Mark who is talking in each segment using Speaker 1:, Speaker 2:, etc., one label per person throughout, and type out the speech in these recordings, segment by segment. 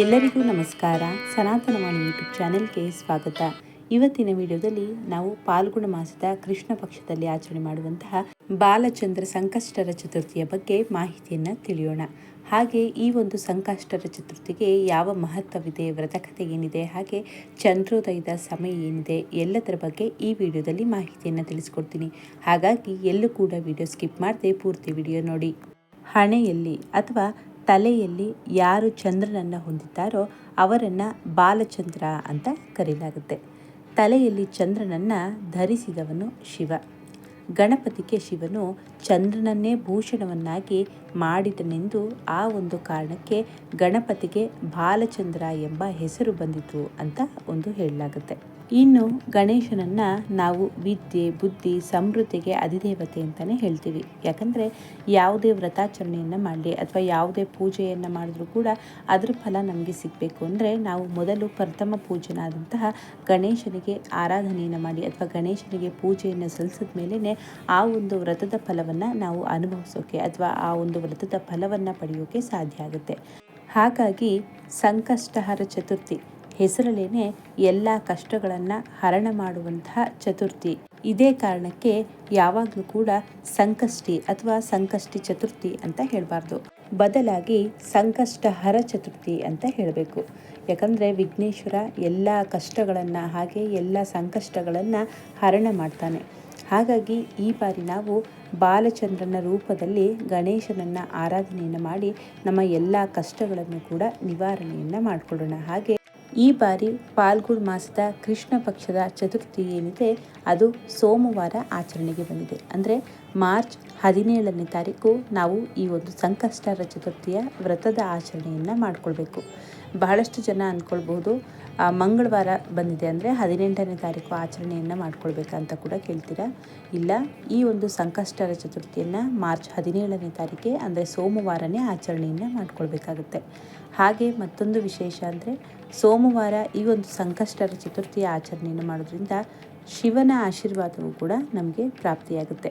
Speaker 1: ಎಲ್ಲರಿಗೂ ನಮಸ್ಕಾರ. ಸನಾತನವಾಣಿ ಯೂಟ್ಯೂಬ್ ಚಾನೆಲ್ಗೆ ಸ್ವಾಗತ. ಇವತ್ತಿನ ವಿಡಿಯೋದಲ್ಲಿ ನಾವು ಪಾಲ್ಗುಣ ಮಾಸದ ಕೃಷ್ಣ ಪಕ್ಷದಲ್ಲಿ ಆಚರಣೆ ಮಾಡುವಂತಹ ಬಾಲಚಂದ್ರ ಸಂಕಷ್ಟರ ಚತುರ್ಥಿಯ ಬಗ್ಗೆ ಮಾಹಿತಿಯನ್ನು ತಿಳಿಯೋಣ. ಹಾಗೆ ಈ ಒಂದು ಸಂಕಷ್ಟರ ಚತುರ್ಥಿಗೆ ಯಾವ ಮಹತ್ವವಿದೆ ವ್ರತಕಥೆ ಏನಿದೆ, ಹಾಗೆ ಚಂದ್ರೋದಯದ ಸಮಯ ಏನಿದೆ, ಎಲ್ಲದರ ಬಗ್ಗೆ ಈ ವಿಡಿಯೋದಲ್ಲಿ ಮಾಹಿತಿಯನ್ನು ತಿಳಿಸ್ಕೊಡ್ತೀನಿ. ಹಾಗಾಗಿ ಎಲ್ಲೂ ಕೂಡ ವಿಡಿಯೋ ಸ್ಕಿಪ್ ಮಾಡದೆ ಪೂರ್ತಿ ವಿಡಿಯೋ ನೋಡಿ. ಹಣೆಯಲ್ಲಿ ಅಥವಾ ತಲೆಯಲ್ಲಿ ಯಾರು ಚಂದ್ರನನ್ನು ಹೊಂದಿದ್ದಾರೋ ಅವರನ್ನು ಬಾಲಚಂದ್ರ ಅಂತ ಕರೆಯಲಾಗುತ್ತೆ ತಲೆಯಲ್ಲಿ ಚಂದ್ರನನ್ನು ಧರಿಸಿದವನು ಶಿವ. ಗಣಪತಿಗೆ ಶಿವನು ಚಂದ್ರನನ್ನೇ ಭೂಷಣವನ್ನಾಗಿ ಮಾಡಿದನೆಂದು ಆ ಒಂದು ಕಾರಣಕ್ಕೆ ಗಣಪತಿಗೆ ಬಾಲಚಂದ್ರ ಎಂಬ ಹೆಸರು ಬಂದಿತು ಅಂತ ಒಂದು ಹೇಳಲಾಗುತ್ತೆ. ಇನ್ನು ಗಣೇಶನನ್ನು ನಾವು ವಿದ್ಯೆ, ಬುದ್ಧಿ, ಸಮೃದ್ಧಿಗೆ ಅಧಿದೇವತೆ ಅಂತಲೇ ಹೇಳ್ತೀವಿ. ಯಾಕಂದರೆ ಯಾವುದೇ ವ್ರತಾಚರಣೆಯನ್ನು ಮಾಡಲಿ ಅಥವಾ ಯಾವುದೇ ಪೂಜೆಯನ್ನು ಮಾಡಿದ್ರೂ ಕೂಡ ಅದರ ಫಲ ನಮಗೆ ಸಿಗಬೇಕು ಅಂದರೆ ನಾವು ಮೊದಲು ಪ್ರಥಮ ಪೂಜನಾದಂತಹ ಗಣೇಶನಿಗೆ ಆರಾಧನೆಯನ್ನು ಮಾಡಿ ಅಥವಾ ಗಣೇಶನಿಗೆ ಪೂಜೆಯನ್ನು ಸಲ್ಲಿಸಿದ ಮೇಲೇ ಆ ಒಂದು ವ್ರತದ ಫಲವನ್ನು ನಾವು ಅನುಭವಿಸೋಕೆ ಅಥವಾ ಆ ಒಂದು ವ್ರತದ ಫಲವನ್ನು ಪಡೆಯೋಕೆ ಸಾಧ್ಯ ಆಗುತ್ತೆ. ಹಾಗಾಗಿ ಸಂಕಷ್ಟಹರ ಚತುರ್ಥಿ. ಹೆಸರಲ್ಲೇನೆ ಎಲ್ಲ ಕಷ್ಟಗಳನ್ನು ಹರಣ ಮಾಡುವಂತಹ ಚತುರ್ಥಿ. ಇದೇ ಕಾರಣಕ್ಕೆ ಯಾವಾಗಲೂ ಕೂಡ ಸಂಕಷ್ಟಿ ಅಥವಾ ಸಂಕಷ್ಟಿ ಚತುರ್ಥಿ ಅಂತ ಹೇಳಬಾರ್ದು. ಬದಲಾಗಿ ಸಂಕಷ್ಟ ಹರ ಚತುರ್ಥಿ ಅಂತ ಹೇಳಬೇಕು. ಯಾಕಂದರೆ ವಿಘ್ನೇಶ್ವರ ಎಲ್ಲ ಕಷ್ಟಗಳನ್ನು ಹಾಗೆ ಎಲ್ಲ ಸಂಕಷ್ಟಗಳನ್ನು ಹರಣ ಮಾಡ್ತಾನೆ. ಹಾಗಾಗಿ ಈ ಬಾರಿ ನಾವು ಬಾಲಚಂದ್ರನ ರೂಪದಲ್ಲಿ ಗಣೇಶನನ್ನು ಆರಾಧನೆಯನ್ನು ಮಾಡಿ ನಮ್ಮ ಎಲ್ಲ ಕಷ್ಟಗಳನ್ನು ಕೂಡ ನಿವಾರಣೆಯನ್ನು ಮಾಡಿಕೊಳ್ಳೋಣ. ಹಾಗೆ ಈ ಬಾರಿ ಪಾಲ್ಗುಡ್ ಮಾಸದ ಕೃಷ್ಣ ಪಕ್ಷದ ಚತುರ್ಥಿ ಏನಿದೆ, ಅದು ಸೋಮವಾರ ಆಚರಣೆಗೆ ಬಂದಿದೆ. ಅಂದರೆ ಮಾರ್ಚ್ ಹದಿನೇಳನೇ ತಾರೀಕು ನಾವು ಈ ಒಂದು ಸಂಕಷ್ಟರ ಚತುರ್ಥಿಯ ವ್ರತದ ಆಚರಣೆಯನ್ನು ಮಾಡಿಕೊಳ್ಬೇಕು. ಬಹಳಷ್ಟು ಜನ ಅಂದ್ಕೊಳ್ಬಹುದು ಮಂಗಳವಾರ ಬಂದಿದೆ ಅಂದರೆ ಹದಿನೆಂಟನೇ ತಾರೀಕು ಆಚರಣೆಯನ್ನು ಮಾಡ್ಕೊಳ್ಬೇಕಂತ ಕೂಡ ಕೇಳ್ತೀರಾ? ಇಲ್ಲ, ಈ ಒಂದು ಸಂಕಷ್ಟರ ಚತುರ್ಥಿಯನ್ನು ಮಾರ್ಚ್ ಹದಿನೇಳನೇ ತಾರೀಕೆ ಅಂದರೆ ಸೋಮವಾರನೇ ಆಚರಣೆಯನ್ನು ಮಾಡ್ಕೊಳ್ಬೇಕಾಗುತ್ತೆ. ಹಾಗೆ ಮತ್ತೊಂದು ವಿಶೇಷ ಅಂದರೆ ಸೋಮವಾರ ಈ ಒಂದು ಸಂಕಷ್ಟರ ಚತುರ್ಥಿಯ ಆಚರಣೆಯನ್ನು ಮಾಡೋದ್ರಿಂದ ಶಿವನ ಆಶೀರ್ವಾದವು ಕೂಡ ನಮಗೆ ಪ್ರಾಪ್ತಿಯಾಗುತ್ತೆ.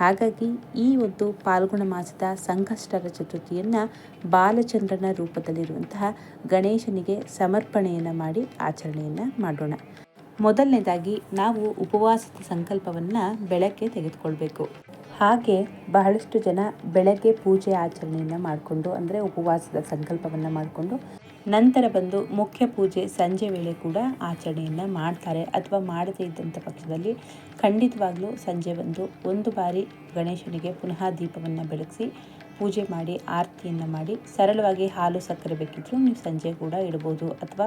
Speaker 1: ಹಾಗಾಗಿ ಈ ಒಂದು ಪಾಲ್ಗುಣ ಮಾಸದ ಸಂಕಷ್ಟರ ಚತುರ್ಥಿಯನ್ನು ಬಾಲಚಂದ್ರನ ರೂಪದಲ್ಲಿರುವಂತಹ ಗಣೇಶನಿಗೆ ಸಮರ್ಪಣೆಯನ್ನು ಮಾಡಿ ಆಚರಣೆಯನ್ನು ಮಾಡೋಣ. ಮೊದಲನೇದಾಗಿ ನಾವು ಉಪವಾಸದ ಸಂಕಲ್ಪವನ್ನು ಬೆಳಕ್ಕೆ ತೆಗೆದುಕೊಳ್ಬೇಕು. ಹಾಗೆ ಬಹಳಷ್ಟು ಜನ ಬೆಳಗ್ಗೆ ಪೂಜೆ ಆಚರಣೆಯನ್ನು ಮಾಡಿಕೊಂಡು, ಅಂದರೆ ಉಪವಾಸದ ಸಂಕಲ್ಪವನ್ನು ಮಾಡಿಕೊಂಡು, ನಂತರ ಬಂದು ಮುಖ್ಯ ಪೂಜೆ ಸಂಜೆ ವೇಳೆ ಕೂಡ ಆಚರಣೆಯನ್ನು ಮಾಡ್ತಾರೆ. ಅಥವಾ ಮಾಡದೇ ಇದ್ದಂಥ ಪಕ್ಷದಲ್ಲಿ ಖಂಡಿತವಾಗ್ಲೂ ಸಂಜೆ ಬಂದು ಒಂದು ಬಾರಿ ಗಣೇಶನಿಗೆ ಪುನಃ ದೀಪವನ್ನು ಬೆಳಗಿಸಿ ಪೂಜೆ ಮಾಡಿ, ಆರತಿಯನ್ನು ಮಾಡಿ, ಸರಳವಾಗಿ ಹಾಲು ಸಕ್ಕರೆ ಬೇಕಿದ್ದರೂ ನೀವು ಸಂಜೆ ಕೂಡ ಇಡ್ಬೋದು. ಅಥವಾ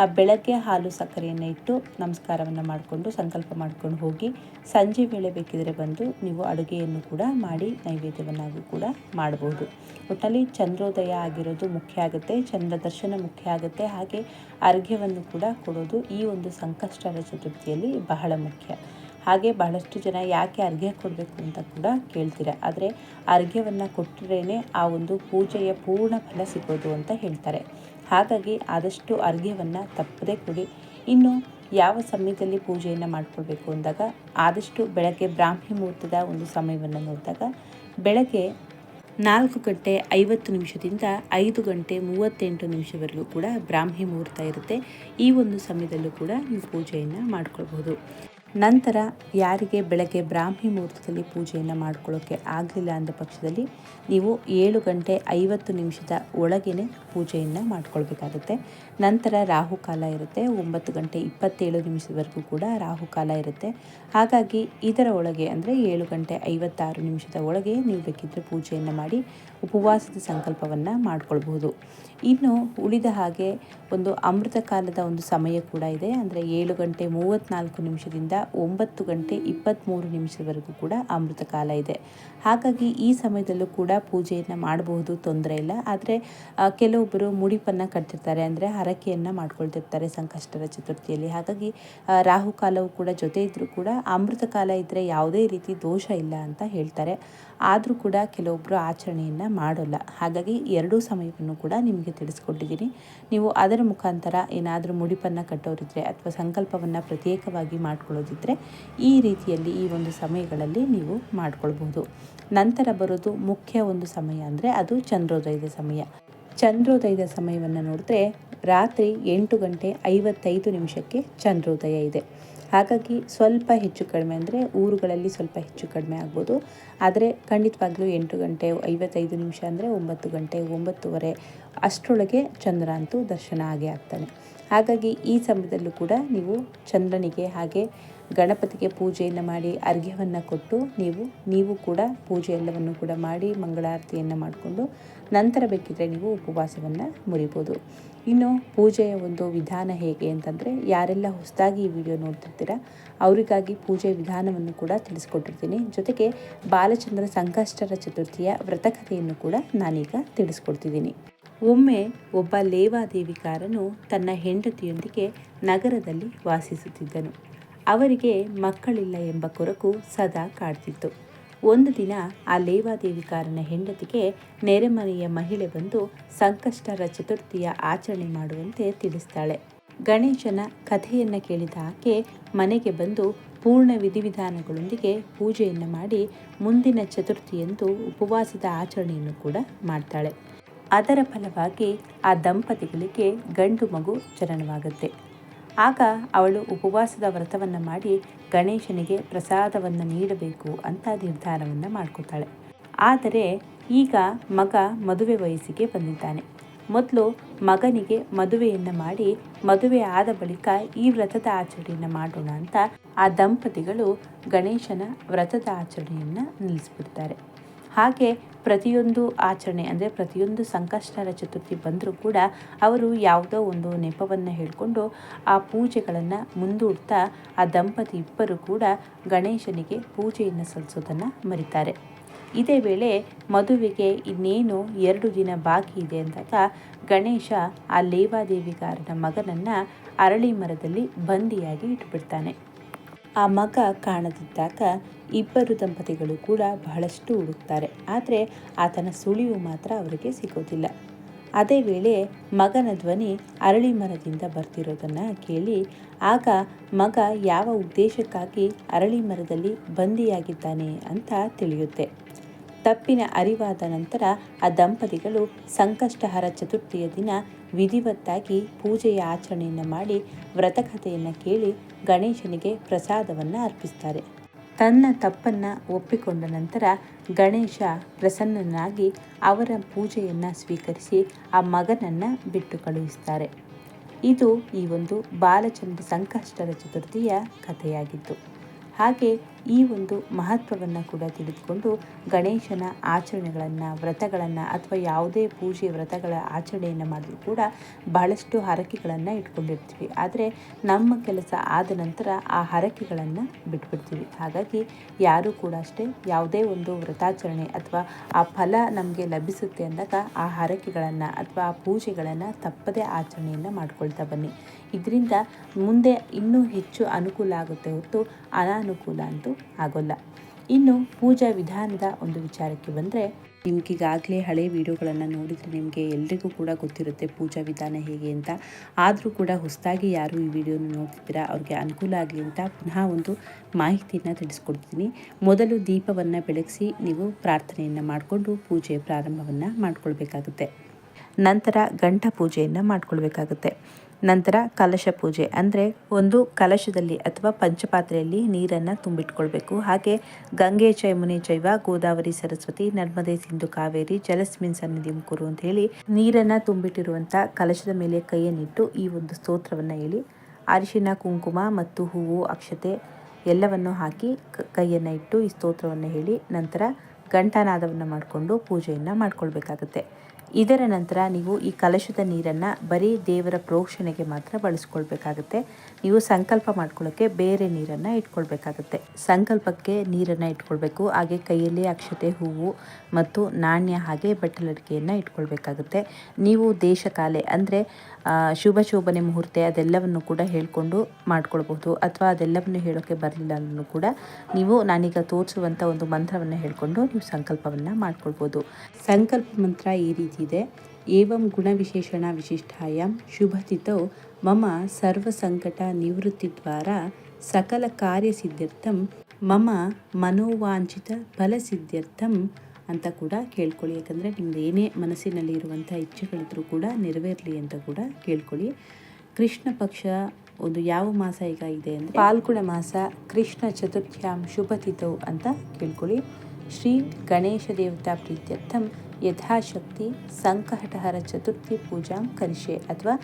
Speaker 1: ಆ ಬೆಳಗ್ಗೆ ಹಾಲು ಸಕ್ಕರೆಯನ್ನು ಇಟ್ಟು ನಮಸ್ಕಾರವನ್ನು ಮಾಡಿಕೊಂಡು, ಸಂಕಲ್ಪ ಮಾಡ್ಕೊಂಡು ಹೋಗಿ ಸಂಜೆ ವೇಳೆ ಬೇಕಿದ್ರೆ ಬಂದು ನೀವು ಅಡುಗೆಯನ್ನು ಕೂಡ ಮಾಡಿ, ನೈವೇದ್ಯವನ್ನಾಗಿ ಕೂಡ ಮಾಡ್ಬೋದು. ಒಟ್ಟಲ್ಲಿ ಚಂದ್ರೋದಯ ಆಗಿರೋದು ಮುಖ್ಯ ಆಗುತ್ತೆ. ಚಂದ್ರ ದರ್ಶನ ಮುಖ್ಯ ಆಗುತ್ತೆ. ಹಾಗೆ ಅರ್ಘ್ಯವನ್ನು ಕೂಡ ಕೊಡೋದು ಈ ಒಂದು ಸಂಕಷ್ಟರ ಚತುರ್ಥಿಯಲ್ಲಿ ಬಹಳ ಮುಖ್ಯ. ಹಾಗೆ ಬಹಳಷ್ಟು ಜನ ಯಾಕೆ ಅರ್ಘ್ಯ ಕೊಡಬೇಕು ಅಂತ ಕೂಡ ಕೇಳ್ತೀರ. ಆದರೆ ಅರ್ಘ್ಯವನ್ನು ಕೊಟ್ಟರೇ ಆ ಒಂದು ಪೂಜೆಯ ಪೂರ್ಣ ಫಲ ಸಿಗೋದು ಅಂತ ಹೇಳ್ತಾರೆ. ಹಾಗಾಗಿ ಆದಷ್ಟು ಅರ್ಘ್ಯವನ್ನು ತಪ್ಪದೇ ಕೊಡಿ. ಇನ್ನು ಯಾವ ಸಮಯದಲ್ಲಿ ಪೂಜೆಯನ್ನು ಮಾಡಿಕೊಳ್ಬೇಕು ಅಂದಾಗ ಆದಷ್ಟು ಬೆಳಗ್ಗೆ ಬ್ರಾಹ್ಮಿ ಮುಹೂರ್ತದ ಒಂದು ಸಮಯವನ್ನು ನೋಡಿದಾಗ ಬೆಳಗ್ಗೆ ನಾಲ್ಕು ಗಂಟೆ ಐವತ್ತು ನಿಮಿಷದಿಂದ ಐದು ಗಂಟೆ ಮೂವತ್ತೆಂಟು ನಿಮಿಷವರೆಗೂ ಕೂಡ ಬ್ರಾಹ್ಮಿ ಮುಹೂರ್ತ ಇರುತ್ತೆ. ಈ ಒಂದು ಸಮಯದಲ್ಲೂ ಕೂಡ ನೀವು ಪೂಜೆಯನ್ನು ಮಾಡ್ಕೊಳ್ಬೋದು ನಂತರ ಯಾರಿಗೆ ಬೆಳಗ್ಗೆ ಬ್ರಾಹ್ಮಿ ಮುಹೂರ್ತದಲ್ಲಿ ಪೂಜೆಯನ್ನು ಮಾಡ್ಕೊಳ್ಳೋಕ್ಕೆ ಆಗಲಿಲ್ಲ ಅಂದ ಪಕ್ಷದಲ್ಲಿ ನೀವು ಏಳು ಗಂಟೆ ಐವತ್ತು ನಿಮಿಷದ ಒಳಗೇ ಪೂಜೆಯನ್ನು ಮಾಡ್ಕೊಳ್ಬೇಕಾಗುತ್ತೆ. ನಂತರ ರಾಹುಕಾಲ ಇರುತ್ತೆ, ಒಂಬತ್ತು ಗಂಟೆ ಇಪ್ಪತ್ತೇಳು ನಿಮಿಷದವರೆಗೂ ಕೂಡ ರಾಹುಕಾಲ ಇರುತ್ತೆ. ಹಾಗಾಗಿ ಇದರ ಒಳಗೆ ಅಂದರೆ ಏಳು ಗಂಟೆ ಐವತ್ತಾರು ನಿಮಿಷದ ಒಳಗೆ ನೀವು ಬೇಕಿದ್ದರೆ ಪೂಜೆಯನ್ನು ಮಾಡಿ ಉಪವಾಸದ ಸಂಕಲ್ಪವನ್ನು ಮಾಡ್ಕೊಳ್ಬಹುದು. ಇನ್ನು ಉಳಿದ ಹಾಗೆ ಒಂದು ಅಮೃತ ಕಾಲದ ಒಂದು ಸಮಯ ಕೂಡ ಇದೆ. ಅಂದರೆ ಏಳು ಗಂಟೆ ಮೂವತ್ತ್ನಾಲ್ಕು ನಿಮಿಷದಿಂದ ಒಂಬತ್ತು ಗಂಟೆ ಇಪ್ಪತ್ತ್ಮೂರು ನಿಮಿಷದವರೆಗೂ ಕೂಡ ಅಮೃತ ಕಾಲ ಇದೆ. ಹಾಗಾಗಿ ಈ ಸಮಯದಲ್ಲೂ ಕೂಡ ಪೂಜೆಯನ್ನು ಮಾಡಬಹುದು, ತೊಂದರೆ ಇಲ್ಲ. ಆದರೆ ಕೆಲವೊಬ್ಬರು ಮುಡಿಪನ್ನು ಕಟ್ಟಿರ್ತಾರೆ. ಅಂದರೆ ಹರಕೆಯನ್ನು ಮಾಡ್ಕೊಳ್ತಿರ್ತಾರೆ ಸಂಕಷ್ಟರ ಚತುರ್ಥಿಯಲ್ಲಿ. ಹಾಗಾಗಿ ರಾಹುಕಾಲವು ಕೂಡ ಜೊತೆ ಇದ್ದರೂ ಕೂಡ ಅಮೃತ ಕಾಲ ಇದ್ದರೆ ಯಾವುದೇ ರೀತಿ ದೋಷ ಇಲ್ಲ ಅಂತ ಹೇಳ್ತಾರೆ. ಆದರೂ ಕೂಡ ಕೆಲವೊಬ್ಬರು ಆಚರಣೆಯನ್ನು ಮಾಡೋಲ್ಲ. ಹಾಗಾಗಿ ಎರಡೂ ಸಮಯವನ್ನು ಕೂಡ ನಿಮಗೆ ತಿಳಿಸ್ಕೊಟ್ಟಿದ್ದೀನಿ. ನೀವು ಅದರ ಮುಖಾಂತರ ಏನಾದರೂ ಮುಡಿಪನ್ನು ಕಟ್ಟೋರಿದ್ರೆ ಅಥವಾ ಸಂಕಲ್ಪವನ್ನು ಪ್ರತ್ಯೇಕವಾಗಿ ಮಾಡ್ಕೊಳ್ಳೋದಿದ್ದರೆ ಈ ರೀತಿಯಲ್ಲಿ ಈ ಒಂದು ಸಮಯಗಳಲ್ಲಿ ನೀವು ಮಾಡ್ಕೊಳ್ಬಹುದು. ನಂತರ ಬರೋದು ಮುಖ್ಯ ಒಂದು ಸಮಯ ಅಂದರೆ ಅದು ಚಂದ್ರೋದಯದ ಸಮಯ. ಚಂದ್ರೋದಯದ ಸಮಯವನ್ನು ನೋಡಿದ್ರೆ ರಾತ್ರಿ ಎಂಟು ಗಂಟೆ ಐವತ್ತೈದು ನಿಮಿಷಕ್ಕೆ ಚಂದ್ರೋದಯ ಇದೆ. ಹಾಗಾಗಿ ಸ್ವಲ್ಪ ಹೆಚ್ಚು ಕಡಿಮೆ ಅಂದರೆ ಊರುಗಳಲ್ಲಿ ಸ್ವಲ್ಪ ಹೆಚ್ಚು ಕಡಿಮೆ ಆಗ್ಬೋದು. ಆದರೆ ಖಂಡಿತವಾಗ್ಲೂ ಎಂಟು ಗಂಟೆ, ಐವತ್ತೈದು ನಿಮಿಷ ಅಂದರೆ ಒಂಬತ್ತು ಗಂಟೆ, ಒಂಬತ್ತುವರೆ ಅಷ್ಟರೊಳಗೆ ಚಂದ್ರ ಅಂತೂ ದರ್ಶನ ಆಗಿ ಆಗ್ತಾನೆ. ಹಾಗಾಗಿ ಈ ಸಮಯದಲ್ಲೂ ಕೂಡ ನೀವು ಚಂದ್ರನಿಗೆ ಹಾಗೆ ಗಣಪತಿಗೆ ಪೂಜೆಯನ್ನು ಮಾಡಿ ಅರ್ಘ್ಯವನ್ನು ಕೊಟ್ಟು ನೀವು ನೀವು ಕೂಡ ಪೂಜೆ ಎಲ್ಲವನ್ನು ಕೂಡ ಮಾಡಿ ಮಂಗಳಾರತಿಯನ್ನು ಮಾಡಿಕೊಂಡು ನಂತರ ಬೇಕಿದ್ರೆ ನೀವು ಉಪವಾಸವನ್ನು ಮುರಿಬೋದು. ಇನ್ನು ಪೂಜೆಯ ಒಂದು ವಿಧಾನ ಹೇಗೆ ಅಂತಂದರೆ, ಯಾರೆಲ್ಲ ಹೊಸದಾಗಿ ಈ ವಿಡಿಯೋ ನೋಡ್ತಿರ್ತೀರ, ಅವರಿಗಾಗಿ ಪೂಜೆ ವಿಧಾನವನ್ನು ಕೂಡ ತಿಳಿಸ್ಕೊಟ್ಟಿರ್ತೀನಿ. ಜೊತೆಗೆ ಬಾಲಚಂದ್ರ ಸಂಕಷ್ಟರ ಚತುರ್ಥಿಯ ವ್ರತಕಥೆಯನ್ನು ಕೂಡ ನಾನೀಗ ತಿಳಿಸ್ಕೊಡ್ತಿದ್ದೀನಿ. ಒಮ್ಮೆ ಒಬ್ಬ ಲೇವಾದೇವಿಕಾರನು ತನ್ನ ಹೆಂಡತಿಯೊಂದಿಗೆ ನಗರದಲ್ಲಿ ವಾಸಿಸುತ್ತಿದ್ದನು. ಅವರಿಗೆ ಮಕ್ಕಳಿಲ್ಲ ಎಂಬ ಕೊರಕು ಸದಾ ಕಾಡ್ತಿತ್ತು. ಒಂದು ದಿನ ಆ ಲೇವಾದೇವಿಕಾರನ ಹೆಂಡತಿಗೆ ನೆರೆಮನೆಯ ಮಹಿಳೆ ಬಂದು ಸಂಕಷ್ಟರ ಚತುರ್ಥಿಯ ಆಚರಣೆ ಮಾಡುವಂತೆ ತಿಳಿಸ್ತಾಳೆ. ಗಣೇಶನ ಕಥೆಯನ್ನು ಕೇಳಿದ ಆಕೆ ಮನೆಗೆ ಬಂದು ಪೂರ್ಣ ವಿಧಿವಿಧಾನಗಳೊಂದಿಗೆ ಪೂಜೆಯನ್ನು ಮಾಡಿ ಮುಂದಿನ ಚತುರ್ಥಿಯಂದು ಉಪವಾಸದ ಆಚರಣೆಯನ್ನು ಕೂಡ ಮಾಡ್ತಾಳೆ. ಅದರ ಫಲವಾಗಿ ಆ ದಂಪತಿಗಳಿಗೆ ಗಂಡು ಮಗು ಚರಣವಾಗುತ್ತೆ. ಆಗ ಅವಳು ಉಪವಾಸದ ವ್ರತವನ್ನು ಮಾಡಿ ಗಣೇಶನಿಗೆ ಪ್ರಸಾದವನ್ನು ನೀಡಬೇಕು ಅಂತ ನಿರ್ಧಾರವನ್ನು ಮಾಡ್ಕೋತಾಳೆ. ಆದರೆ ಈಗ ಮಗ ಮದುವೆ ವಯಸ್ಸಿಗೆ ಬಂದಿದ್ದಾನೆ. ಮೊದಲು ಮಗನಿಗೆ ಮದುವೆಯನ್ನು ಮಾಡಿ ಮದುವೆ ಆದ ಬಳಿಕ ಈ ವ್ರತದ ಆಚರಣೆಯನ್ನು ಮಾಡೋಣ ಅಂತ ಆ ದಂಪತಿಗಳು ಗಣೇಶನ ವ್ರತದ ಆಚರಣೆಯನ್ನು ನಿಲ್ಲಿಸ್ಬಿಡ್ತಾರೆ. ಹಾಗೆ ಪ್ರತಿಯೊಂದು ಆಚರಣೆ ಅಂದರೆ ಪ್ರತಿಯೊಂದು ಸಂಕಷ್ಟರ ಚತುರ್ಥಿ ಬಂದರೂ ಕೂಡ ಅವರು ಯಾವುದೋ ಒಂದು ನೆಪವನ್ನು ಹೇಳಿಕೊಂಡು ಆ ಪೂಜೆಗಳನ್ನು ಮುಂದೂಡ್ತಾ ಆ ದಂಪತಿ ಇಬ್ಬರು ಕೂಡ ಗಣೇಶನಿಗೆ ಪೂಜೆಯನ್ನು ಸಲ್ಲಿಸೋದನ್ನು ಮರಿತಾರೆ. ಇದೇ ವೇಳೆ ಮದುವೆಗೆ ಇನ್ನೇನು ಎರಡು ದಿನ ಬಾಕಿ ಇದೆ ಅಂದಾಗ ಗಣೇಶ ಆ ಲೇವಾದೇವಿಗಾರನ ಮಗನನ್ನು ಅರಳಿ ಮರದಲ್ಲಿ ಬಂದಿಯಾಗಿ ಇಟ್ಬಿಡ್ತಾನೆ. ಆ ಮಗ ಕಾಣದಿದ್ದಾಗ ಇಬ್ಬರು ದಂಪತಿಗಳು ಕೂಡ ಬಹಳಷ್ಟು ಹುಡುಕ್ತಾರೆ. ಆದರೆ ಆತನ ಸುಳಿವು ಮಾತ್ರ ಅವರಿಗೆ ಸಿಗೋದಿಲ್ಲ. ಅದೇ ವೇಳೆ ಮಗನ ಧ್ವನಿ ಅರಳಿ ಮರದಿಂದ ಬರ್ತಿರೋದನ್ನು ಕೇಳಿ ಆಗ ಮಗ ಯಾವ ಉದ್ದೇಶಕ್ಕಾಗಿ ಅರಳಿ ಮರದಲ್ಲಿ ಬಂದಿಯಾಗಿದ್ದಾನೆ ಅಂತ ತಿಳಿಯುತ್ತೆ. ತಪ್ಪಿನ ಅರಿವಾದ ನಂತರ ಆ ದಂಪತಿಗಳು ಸಂಕಷ್ಟಹರ ಚತುರ್ಥಿಯ ದಿನ ವಿಧಿವತ್ತಾಗಿ ಪೂಜೆಯ ಆಚರಣೆಯನ್ನು ಮಾಡಿ ವ್ರತಕಥೆಯನ್ನು ಕೇಳಿ ಗಣೇಶನಿಗೆ ಪ್ರಸಾದವನ್ನು ಅರ್ಪಿಸ್ತಾರೆ. ತನ್ನ ತಪ್ಪನ್ನು ಒಪ್ಪಿಕೊಂಡ ನಂತರ ಗಣೇಶ ಪ್ರಸನ್ನನಾಗಿ ಅವರ ಪೂಜೆಯನ್ನು ಸ್ವೀಕರಿಸಿ ಆ ಮಗನನ್ನು ಬಿಟ್ಟು ಕಳುಹಿಸ್ತಾರೆ. ಇದು ಈ ಒಂದು ಬಾಲಚಂದ್ರ ಸಂಕಷ್ಟರ ಚತುರ್ಥಿಯ ಕಥೆಯಾಗಿತ್ತು. ಹಾಗೆ ಈ ಒಂದು ಮಹತ್ವವನ್ನು ಕೂಡ ತಿಳಿದುಕೊಂಡು ಗಣೇಶನ ಆಚರಣೆಗಳನ್ನು, ವ್ರತಗಳನ್ನು ಅಥವಾ ಯಾವುದೇ ಪೂಜೆ ವ್ರತಗಳ ಆಚರಣೆಯನ್ನು ಮಾಡಲು ಕೂಡ ಬಹಳಷ್ಟು ಹರಕೆಗಳನ್ನು ಇಟ್ಕೊಂಡಿರ್ತೀವಿ. ಆದರೆ ನಮ್ಮ ಕೆಲಸ ಆದ ನಂತರ ಆ ಹರಕೆಗಳನ್ನು ಬಿಟ್ಬಿಡ್ತೀವಿ. ಹಾಗಾಗಿ ಯಾರೂ ಕೂಡ ಅಷ್ಟೇ ಯಾವುದೇ ಒಂದು ವ್ರತಾಚರಣೆ ಅಥವಾ ಆ ಫಲ ನಮಗೆ ಲಭಿಸುತ್ತೆ ಅಂದಾಗ ಆ ಹರಕೆಗಳನ್ನು ಅಥವಾ ಆ ಪೂಜೆಗಳನ್ನು ತಪ್ಪದೇ ಆಚರಣೆಯನ್ನು ಮಾಡ್ಕೊಳ್ತಾ ಬನ್ನಿ. ಇದರಿಂದ ಮುಂದೆ ಇನ್ನೂ ಹೆಚ್ಚು ಅನುಕೂಲ ಆಗುತ್ತೆ ಹೊರತು ಅನಾನುಕೂಲ ಅಂತೂ ಆಗೋಲ್ಲ. ಇನ್ನು ಪೂಜಾ ವಿಧಾನದ ಒಂದು ವಿಚಾರಕ್ಕೆ ಬಂದರೆ, ನಿಮಗೀಗಾಗಲೇ ಹಳೆ ವಿಡಿಯೋಗಳನ್ನು ನೋಡಿದರೆ ನಿಮಗೆ ಎಲ್ರಿಗೂ ಕೂಡ ಗೊತ್ತಿರುತ್ತೆ ಪೂಜಾ ವಿಧಾನ ಹೇಗೆ ಅಂತ. ಆದರೂ ಕೂಡ ಹೊಸದಾಗಿ ಯಾರು ಈ ವಿಡಿಯೋನ ನೋಡ್ತಿದ್ದೀರಾ, ಅವ್ರಿಗೆ ಅನುಕೂಲ ಆಗಲಿ ಅಂತ ಪುನಃ ಒಂದು ಮಾಹಿತಿಯನ್ನು ತಿಳಿಸ್ಕೊಡ್ತೀನಿ. ಮೊದಲು ದೀಪವನ್ನು ಬೆಳಗಿಸಿ ನೀವು ಪ್ರಾರ್ಥನೆಯನ್ನು ಮಾಡಿಕೊಂಡು ಪೂಜೆ ಪ್ರಾರಂಭವನ್ನು ಮಾಡಿಕೊಳ್ಬೇಕಾಗುತ್ತೆ. ನಂತರ ಗಂಟ ಪೂಜೆಯನ್ನು ಮಾಡ್ಕೊಳ್ಬೇಕಾಗುತ್ತೆ. ನಂತರ ಕಲಶ ಪೂಜೆ, ಅಂದರೆ ಒಂದು ಕಲಶದಲ್ಲಿ ಅಥವಾ ಪಂಚಪಾತ್ರೆಯಲ್ಲಿ ನೀರನ್ನು ತುಂಬಿಟ್ಕೊಳ್ಬೇಕು. ಹಾಗೆ ಗಂಗೆ ಚೈಮುನಿ ಜೈವ ಗೋದಾವರಿ ಸರಸ್ವತಿ, ನರ್ಮದೆ ಸಿಂಧು ಕಾವೇರಿ, ಜಲಸ್ಮಿನ್ ಸನ್ನಿಧಿ ಮುಕುರು ಅಂತ ಹೇಳಿ ನೀರನ್ನು ತುಂಬಿಟ್ಟಿರುವಂಥ ಕಲಶದ ಮೇಲೆ ಕೈಯನ್ನಿಟ್ಟು ಈ ಒಂದು ಸ್ತೋತ್ರವನ್ನು ಹೇಳಿ. ಅರಿಶಿನ, ಕುಂಕುಮ ಮತ್ತು ಹೂವು, ಅಕ್ಷತೆ ಎಲ್ಲವನ್ನು ಹಾಕಿ ಕೈಯನ್ನು ಇಟ್ಟು ಈ ಸ್ತೋತ್ರವನ್ನು ಹೇಳಿ ನಂತರ ಗಂಟಾನಾದವನ್ನು ಮಾಡಿಕೊಂಡು ಪೂಜೆಯನ್ನು ಮಾಡ್ಕೊಳ್ಬೇಕಾಗುತ್ತೆ. ಇದರ ನಂತರ ನೀವು ಈ ಕಲಶದ ನೀರನ್ನು ಬರೀ ದೇವರ ಪ್ರೋಕ್ಷಣೆಗೆ ಮಾತ್ರ ಬಳಸ್ಕೊಳ್ಬೇಕಾಗುತ್ತೆ. ನೀವು ಸಂಕಲ್ಪ ಮಾಡ್ಕೊಳ್ಳೋಕ್ಕೆ ಬೇರೆ ನೀರನ್ನು ಇಟ್ಕೊಳ್ಬೇಕಾಗುತ್ತೆ. ಸಂಕಲ್ಪಕ್ಕೆ ನೀರನ್ನು ಇಟ್ಕೊಳ್ಬೇಕು. ಹಾಗೆ ಕೈಯಲ್ಲಿ ಅಕ್ಷತೆ, ಹೂವು ಮತ್ತು ನಾಣ್ಯ ಹಾಗೆ ಬಟ್ಟಲಡಿಕೆಯನ್ನು ಇಟ್ಕೊಳ್ಬೇಕಾಗುತ್ತೆ. ನೀವು ದೇಶಕಾಲೆ ಅಂದರೆ ಶುಭ ಶೋಭನೆ ಮುಹೂರ್ತ ಅದೆಲ್ಲವನ್ನು ಕೂಡ ಹೇಳಿಕೊಂಡು ಮಾಡ್ಕೊಳ್ಬಹುದು. ಅಥವಾ ಅದೆಲ್ಲವನ್ನು ಹೇಳೋಕ್ಕೆ ಬರಲಿಲ್ಲ ಅಂದ್ರೂ ಕೂಡ ನೀವು ನಾನೀಗ ತೋರಿಸುವಂಥ ಒಂದು ಮಂತ್ರವನ್ನು ಹೇಳಿಕೊಂಡು ನೀವು ಸಂಕಲ್ಪವನ್ನು ಮಾಡ್ಕೊಳ್ಬೋದು. ಸಂಕಲ್ಪ ಮಂತ್ರ ಈ ರೀತಿ ಇದೆ. ಏವಂ ಗುಣವಿಶೇಷಣ ವಿಶಿಷ್ಟಾಯಂ ಶುಭತಿಥೌ ಮಮ ಸಂಕಟ ನಿವೃತ್ತಿದ್ವಾರ ಸಕಲ ಕಾರ್ಯಸಿದ್ಧರ್ಥಂ ಮಮ ಮನೋವಾಂಚಿತ ಫಲಸಿದ್ಧ್ಯರ್ಥಂ ಅಂತ ಕೂಡ ಕೇಳ್ಕೊಳ್ಳಿ. ಯಾಕಂದರೆ ನಿಮ್ಮದು ಏನೇ ಮನಸ್ಸಿನಲ್ಲಿ ಇರುವಂಥ ಇಚ್ಛೆಗಳಿದ್ರೂ ಕೂಡ ನೆರವೇರಲಿ ಅಂತ ಕೂಡ ಕೇಳ್ಕೊಳ್ಳಿ. ಕೃಷ್ಣ ಪಕ್ಷ ಒಂದು ಯಾವ ಮಾಸ ಈಗ ಇದೆ ಅಂದರೆ ಪಾಲ್ಗುಣ ಮಾಸ, ಕೃಷ್ಣ ಚತುರ್ಥ್ಯಾಂ ಶುಭತಿಥೌ ಅಂತ ಕೇಳ್ಕೊಳ್ಳಿ. ಶ್ರೀ ಗಣೇಶ ದೇವತಾ ಪ್ರೀತ್ಯರ್ಥಂ ಯಥಾಶಕ್ತಿ, ಸಂಕಟಹರ ಚತುರ್ಥಿ ಪೂಜಾಂ ಕರಿಷೆ ಅಥವಾ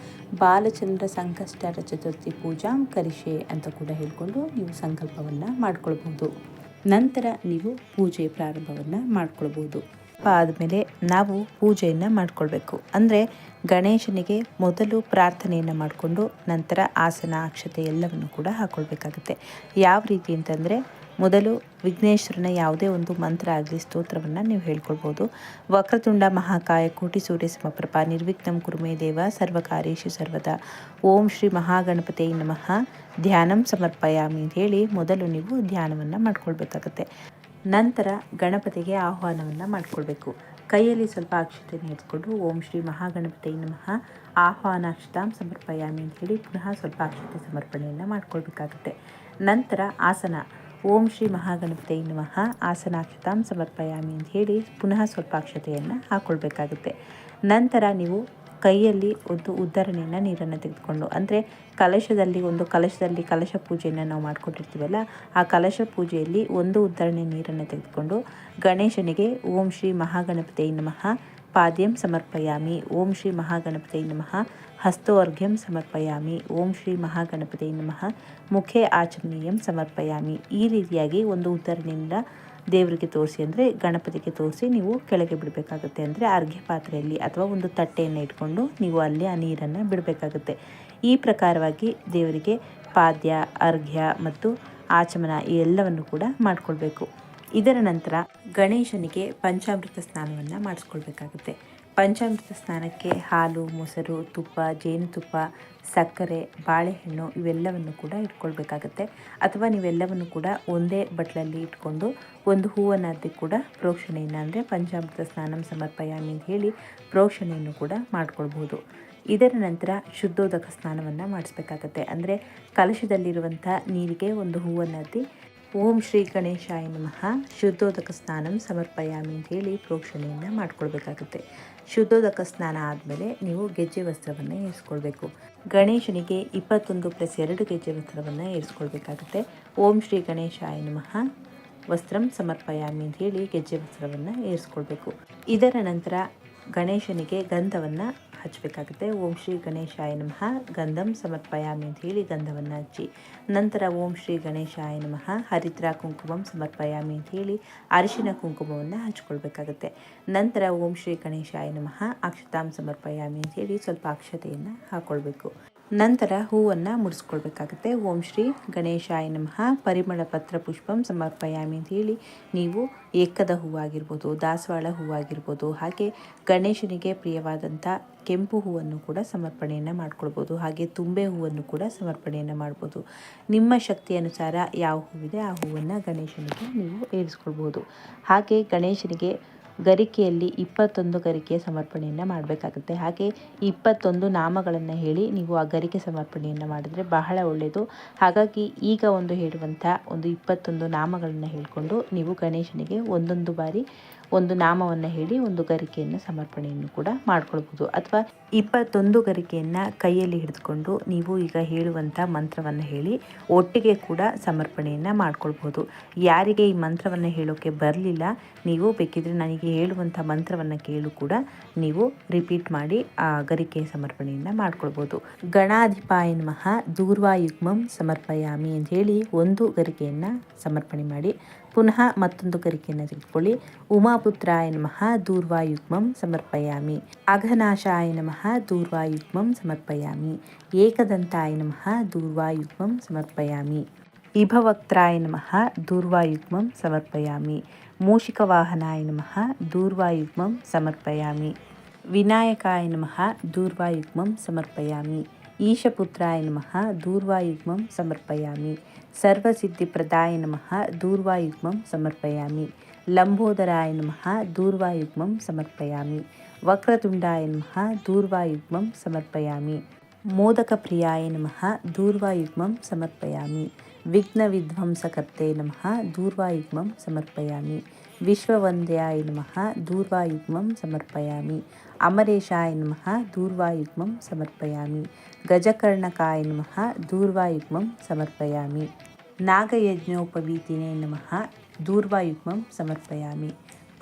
Speaker 1: ಬಾಲಚಂದ್ರ ಸಂಕಷ್ಟರ ಚತುರ್ಥಿ ಪೂಜಾಂ ಕರಿಷೆ ಅಂತ ಕೂಡ ಹೇಳಿಕೊಂಡು ನೀವು ಸಂಕಲ್ಪವನ್ನು ಮಾಡ್ಕೊಳ್ಬಹುದು. ನಂತರ ನೀವು ಪೂಜೆ ಪ್ರಾರಂಭವನ್ನು ಮಾಡ್ಕೊಳ್ಬೋದು. ಆದಮೇಲೆ ನಾವು ಪೂಜೆಯನ್ನು ಮಾಡ್ಕೊಳ್ಬೇಕು. ಅಂದರೆ ಗಣೇಶನಿಗೆ ಮೊದಲು ಪ್ರಾರ್ಥನೆಯನ್ನು ಮಾಡಿಕೊಂಡು ನಂತರ ಆಸನ, ಅಕ್ಷತೆ ಎಲ್ಲವನ್ನು ಕೂಡ ಹಾಕ್ಕೊಳ್ಬೇಕಾಗುತ್ತೆ ಯಾವ ರೀತಿ ಅಂತಂದರೆ ಮೊದಲು ವಿಘ್ನೇಶ್ವರನ ಯಾವುದೇ ಒಂದು ಮಂತ್ರ ಆಗಲಿ ಸ್ತೋತ್ರವನ್ನು ನೀವು ಹೇಳ್ಕೊಳ್ಬೋದು. ವಕ್ರತುಂಡ ಮಹಾಕಾಯ ಕೋಟಿ ಸೂರ್ಯ ಸಮಪ್ರಭ ನಿರ್ವಿಘ್ನಂ ಕುರುಮೇ ದೇವ ಸರ್ವಕಾರ್ಯೇಶು ಸರ್ವದ. ಓಂ ಶ್ರೀ ಮಹಾಗಣಪತಿ ನಮಃ. ಧ್ಯಾನಂ ಸಮರ್ಪಯಾಮಿ ಅಂತ ಹೇಳಿ ಮೊದಲು ನೀವು ಧ್ಯಾನವನ್ನು ಮಾಡ್ಕೊಳ್ಬೇಕಾಗತ್ತೆ. ನಂತರ ಗಣಪತಿಗೆ ಆಹ್ವಾನವನ್ನು ಮಾಡಿಕೊಳ್ಬೇಕು. ಕೈಯಲ್ಲಿ ಸ್ವಲ್ಪ ಅಕ್ಷತೆಯನ್ನು ಎತ್ಕೊಂಡು ಓಂ ಶ್ರೀ ಮಹಾಗಣಪತಿ ನಮಃ. ಆಹ್ವಾನಾಕ್ಷತಾಂ ಸಮರ್ಪಯಾಮಿ ಅಂತ ಹೇಳಿ ಪುನಃ ಸ್ವಲ್ಪ ಅಕ್ಷತೆ ಸಮರ್ಪಣೆಯನ್ನು ಮಾಡ್ಕೊಳ್ಬೇಕಾಗುತ್ತೆ. ನಂತರ ಆಸನ. ಓಂ ಶ್ರೀ ಮಹಾಗಣಪತಿ ನಮಃ. ಆಸನಾಕ್ಷತಾಂ ಸಮರ್ಪಯಾಮಿ ಅಂತ ಹೇಳಿ ಪುನಃ ಸ್ವಲ್ಪ ಅಕ್ಷತೆಯನ್ನು ಹಾಕ್ಕೊಳ್ಬೇಕಾಗುತ್ತೆ ನಂತರ ನೀವು ಕೈಯಲ್ಲಿ ಒಂದು ಉದ್ಧರಣೆಯನ್ನು ನೀರನ್ನು ತೆಗೆದುಕೊಂಡು, ಅಂದರೆ ಕಲಶದಲ್ಲಿ ಒಂದು ಕಲಶದಲ್ಲಿ ಕಲಶ ಪೂಜೆಯನ್ನು ನಾವು ಮಾಡಿಕೊಟ್ಟಿರ್ತೀವಲ್ಲ, ಆ ಕಲಶ ಪೂಜೆಯಲ್ಲಿ ಒಂದು ಉದ್ಧರಣೆ ನೀರನ್ನು ತೆಗೆದುಕೊಂಡು ಗಣೇಶನಿಗೆ ಓಂ ಶ್ರೀ ಮಹಾಗಣಪತಿ ನಮಃ ಪಾದ್ಯಂ ಸಮರ್ಪಯಾಮಿ. ಓಂ ಶ್ರೀ ಮಹಾಗಣಪತಿ ನಮಃ. ಹಸ್ತೋರ್ಘ್ಯಂ ಸಮರ್ಪಯಾಮಿ. ಓಂ ಶ್ರೀ ಮಹಾಗಣಪತಿ ನಮಃ. ಮುಖೆ ಆಚಮನೀಯಂ ಸಮರ್ಪಯಾಮಿ. ಈ ರೀತಿಯಾಗಿ ಒಂದು ಉತ್ತರದಿಂದ ದೇವರಿಗೆ ತೋರಿಸಿ ಅಂದರೆ ಗಣಪತಿಗೆ ತೋರಿಸಿ ನೀವು ಕೆಳಗೆ ಬಿಡಬೇಕಾಗುತ್ತೆ ಅಂದರೆ ಅರ್ಘ್ಯ ಪಾತ್ರೆಯಲ್ಲಿ ಅಥವಾ ಒಂದು ತಟ್ಟೆಯನ್ನು ಇಟ್ಕೊಂಡು ನೀವು ಅಲ್ಲಿ ಆ ನೀರನ್ನು ಬಿಡಬೇಕಾಗುತ್ತೆ. ಈ ಪ್ರಕಾರವಾಗಿ ದೇವರಿಗೆ ಪಾದ್ಯ, ಅರ್ಘ್ಯ ಮತ್ತು ಆಚಮನ ಈ ಎಲ್ಲವನ್ನು ಕೂಡ ಮಾಡಿಕೊಳ್ಬೇಕು. ಇದರ ನಂತರ ಗಣೇಶನಿಗೆ ಪಂಚಾಮೃತ ಸ್ನಾನವನ್ನು ಮಾಡಿಸ್ಕೊಳ್ಬೇಕಾಗುತ್ತೆ. ಪಂಚಾಮೃತ ಸ್ನಾನಕ್ಕೆ ಹಾಲು, ಮೊಸರು, ತುಪ್ಪ, ಜೇನುತುಪ್ಪ, ಸಕ್ಕರೆ, ಬಾಳೆಹಣ್ಣು ಇವೆಲ್ಲವನ್ನು ಕೂಡ ಇಟ್ಕೊಳ್ಬೇಕಾಗುತ್ತೆ. ಅಥವಾ ನೀವೆಲ್ಲವನ್ನು ಕೂಡ ಒಂದೇ ಬಟ್ಲಲ್ಲಿ ಇಟ್ಕೊಂಡು ಒಂದು ಹೂವನ್ನು ಅದ್ದಿ ಕೂಡ ಪ್ರೋಕ್ಷಣೆಯನ್ನು ಅಂದರೆ ಪಂಚಾಮೃತ ಸ್ನಾನಂ ಸಮರ್ಪಯಾಮಿ ಅಂತ ಹೇಳಿ ಪ್ರೋಕ್ಷಣೆಯನ್ನು ಕೂಡ ಮಾಡ್ಕೊಳ್ಬೋದು ಇದರ ನಂತರ ಶುದ್ಧೋದಕ ಸ್ನಾನವನ್ನು ಮಾಡಿಸ್ಬೇಕಾಗತ್ತೆ. ಅಂದರೆ ಕಲಶದಲ್ಲಿರುವಂಥ ನೀರಿಗೆ ಒಂದು ಹೂವನ್ನು ಓಂ ಶ್ರೀ ಗಣೇಶಾಯ ನಮಃ. ಶುದ್ಧೋದಕ ಸ್ನಾನಂ ಸಮರ್ಪಯಾಮಿ ಅಂತ ಹೇಳಿ ಪ್ರೋಕ್ಷಣೆಯನ್ನು ಮಾಡ್ಕೊಳ್ಬೇಕಾಗುತ್ತೆ. ಶುದ್ಧೋದಕ ಸ್ನಾನ ಆದಮೇಲೆ ನೀವು ಗೆಜ್ಜೆ ವಸ್ತ್ರವನ್ನು ಏರಿಸ್ಕೊಳ್ಬೇಕು. ಗಣೇಶನಿಗೆ ಇಪ್ಪತ್ತೊಂದು ಪ್ಲಸ್ ಎರಡು ಗೆಜ್ಜೆ ವಸ್ತ್ರವನ್ನು ಏರಿಸ್ಕೊಳ್ಬೇಕಾಗುತ್ತೆ. ಓಂ ಶ್ರೀ ಗಣೇಶಾಯ ನಮಃ. ವಸ್ತ್ರಂ ಸಮರ್ಪಯಾಮಿ ಅಂತ ಹೇಳಿ ಗೆಜ್ಜೆ ವಸ್ತ್ರವನ್ನು ಏರಿಸ್ಕೊಳ್ಬೇಕು. ಇದರ ನಂತರ ಗಣೇಶನಿಗೆ ಗಂಧವನ್ನು ಹಚ್ಚಬೇಕಾಗುತ್ತೆ. ಓಂ ಶ್ರೀ ಗಣೇಶಾಯ ನಮಃ. ಗಂಧಂ ಸಮರ್ಪಯಾಮಿ ಅಂತ ಹೇಳಿ ಗಂಧವನ್ನು ಹಚ್ಚಿ. ನಂತರ ಓಂ ಶ್ರೀ ಗಣೇಶಾಯ ನಮಃ. ಹರಿದ್ರ ಕುಂಕುಮಂ ಸಮರ್ಪಯಾಮಿ ಅಂತ ಹೇಳಿ ಅರಿಶಿನ ಕುಂಕುಮವನ್ನು ಹಚ್ಕೊಳ್ಬೇಕಾಗುತ್ತೆ. ನಂತರ ಓಂ ಶ್ರೀ ಗಣೇಶಾಯ ನಮಃ. ಅಕ್ಷತಾಂ ಸಮರ್ಪಯಾಮಿ ಅಂತ ಹೇಳಿ ಸ್ವಲ್ಪ ಅಕ್ಷತೆಯನ್ನು ಹಾಕ್ಕೊಳ್ಬೇಕು ನಂತರ ಹೂವನ್ನು ಮುಡಿಸ್ಕೊಳ್ಬೇಕಾಗುತ್ತೆ. ಓಂ ಶ್ರೀ ಗಣೇಶಾಯ ನಮಃ. ಪರಿಮಳ ಪತ್ರ ಪುಷ್ಪಂ ಸಮರ್ಪಯಾಮಿ ಅಂತ ಹೇಳಿ ನೀವು ಏಕದ ಹೂವಾಗಿರ್ಬೋದು, ದಾಸವಾಳ ಹೂವಾಗಿರ್ಬೋದು, ಹಾಗೆ ಗಣೇಶನಿಗೆ ಪ್ರಿಯವಾದಂಥ ಕೆಂಪು ಹೂವನ್ನು ಕೂಡ ಸಮರ್ಪಣೆಯನ್ನು ಮಾಡ್ಕೊಳ್ಬೋದು, ಹಾಗೆ ತುಂಬೆ ಹೂವನ್ನು ಕೂಡ ಸಮರ್ಪಣೆಯನ್ನು ಮಾಡ್ಬೋದು. ನಿಮ್ಮ ಶಕ್ತಿ ಅನುಸಾರ ಯಾವ ಹೂವಿದೆ ಆ ಹೂವನ್ನು ಗಣೇಶನಿಗೆ ನೀವು ಏರಿಸ್ಕೊಳ್ಬೋದು ಹಾಗೆ ಗಣೇಶನಿಗೆ ಗರಿಕೆಯಲ್ಲಿ ಇಪ್ಪತ್ತೊಂದು ಗರಿಕೆಯ ಸಮರ್ಪಣೆಯನ್ನು ಮಾಡಬೇಕಾಗುತ್ತೆ. ಹಾಗೆ ಇಪ್ಪತ್ತೊಂದು ನಾಮಗಳನ್ನು ಹೇಳಿ ನೀವು ಆ ಗರಿಕೆ ಸಮರ್ಪಣೆಯನ್ನು ಮಾಡಿದರೆ ಬಹಳ ಒಳ್ಳೆಯದು ಹಾಗಾಗಿ ಈಗ ಒಂದು ಹೇಳುವಂಥ ಒಂದು ಇಪ್ಪತ್ತೊಂದು ನಾಮಗಳನ್ನು ಹೇಳಿಕೊಂಡು ನೀವು ಗಣೇಶನಿಗೆ ಒಂದೊಂದು ಬಾರಿ ಒಂದು ನಾಮವನ್ನು ಹೇಳಿ ಒಂದು ಗರಿಕೆಯನ್ನು ಸಮರ್ಪಣೆಯನ್ನು ಕೂಡ ಮಾಡ್ಕೊಳ್ಬೋದು. ಅಥವಾ ಇಪ್ಪತ್ತೊಂದು ಗರಿಕೆಯನ್ನು ಕೈಯಲ್ಲಿ ಹಿಡಿದುಕೊಂಡು ನೀವು ಈಗ ಹೇಳುವಂಥ ಮಂತ್ರವನ್ನು ಹೇಳಿ ಒಟ್ಟಿಗೆ ಕೂಡ ಸಮರ್ಪಣೆಯನ್ನು ಮಾಡ್ಕೊಳ್ಬೋದು. ಯಾರಿಗೆ ಈ ಮಂತ್ರವನ್ನು ಹೇಳೋಕ್ಕೆ ಬರಲಿಲ್ಲ, ನೀವು ಬೇಕಿದ್ರೆ ನನಗೆ ಹೇಳುವಂಥ ಮಂತ್ರವನ್ನು ಕೇಳು ಕೂಡ ನೀವು ರಿಪೀಟ್ ಮಾಡಿ ಆ ಗರಿಕೆ ಸಮರ್ಪಣೆಯನ್ನು ಮಾಡ್ಕೊಳ್ಬೋದು. ಗಣಾಧಿಪಾಯ ನಮಃ ದೂರ್ವಾಯುಗ್ಮಂ ಸಮರ್ಪಯಾಮಿ ಅಂತ ಹೇಳಿ ಒಂದು ಗರಿಕೆಯನ್ನು ಸಮರ್ಪಣೆ ಮಾಡಿ ಪುನಃ ಮತ್ತೊಂದು ಗರಿಕೆಯನ್ನು ತೆಗೆದುಕೊಳ್ಳಿ ಉಮಾಪುತ್ರಾಯ ನಮಃ, ದೂರ್ವಾಯುಗ್ಮಂ ಸಮರ್ಪಯಾಮಿ. ಅಘನಾಶಾಯ ನಮಃ, ದೂರ್ವಾಯುಗ್ಮಂ ಸಮರ್ಪಯಾಮಿ. ಏಕದಂತಾಯ ನಮಃ, ದೂರ್ವಾಯುಗ್ಮಂ ಸಮರ್ಪಯಾಮಿ. ಇಭವಕ್ತ್ರಾಯ ನಮಃ, ದೂರ್ವಾಯುಗ್ಮಂ ಸಮರ್ಪಯಾಮಿ. ಮೂಷಿಕವಾಹನಾಯ ನಮಃ, ದೂರ್ವಾಯುಗ್ಮಂ ಸಮರ್ಪಯಾಮಿ. ವಿನಾಯಕಾಯ ನಮಃ, ದೂರ್ವಾಯುಗ್ಮಂ ಸಮರ್ಪಯಾಮಿ. ಈಶಪುತ್ರಾಯ ನಮಃ ದೂರ್ವಾಯುಗ್ಮಂ ಸಮರ್ಪಯಾಮಿ ಸರ್ವಸಿದ್ಧಿಪ್ರದಾಯ ನಮಃ ದೂರ್ವಾಯುಗ್ಮಂ ಸಮರ್ಪಯಾಮಿ ಲಂಬೋದರಾಯ ನಮಃ ದೂರ್ವಾಯುಗ್ಮಂ ಸಮರ್ಪಯಾಮಿ ವಕ್ರತುಂಡಾಯ ನಮಃ ದೂರ್ವಾಯುಗ್ಮಂ ಸಮರ್ಪಯಾಮಿ ಮೋದಕಪ್ರಿಯಾಯ ನಮಃ ದೂರ್ವಾಯುಗ್ಮಂ ಸಮರ್ಪಯಾಮಿ ವಿಘ್ನವಿಧ್ವಂಸಕರ್ತೆ ನಮಃ ದೂರ್ವಾಯುಗ್ಮಂ ಸಮರ್ಪಯಾಮಿ ವಿಶ್ವವಂದ್ಯಾಯ ನಮಃ ದೂರ್ವಾಯುಗ್ಮಂ ಸಮರ್ಪಯಾಮಿ ಅಮರೇಶಾಯ ನಮಃ ದೂರ್ವಾಯುಗ್ಮಂ ಸಮರ್ಪಯಾಮಿ ಗಜಕರ್ಣಕಾಯ ನಮಃ ದೂರ್ವಾಯುಗ್ಮಂ ಸಮರ್ಪಯಾಮಿ ನಾಗಯಜ್ಞೋಪವೀತಿನೇ ನಮಃ ದೂರ್ವಾಯುಗ್ಮಂ ಸಮರ್ಪಯಾಮಿ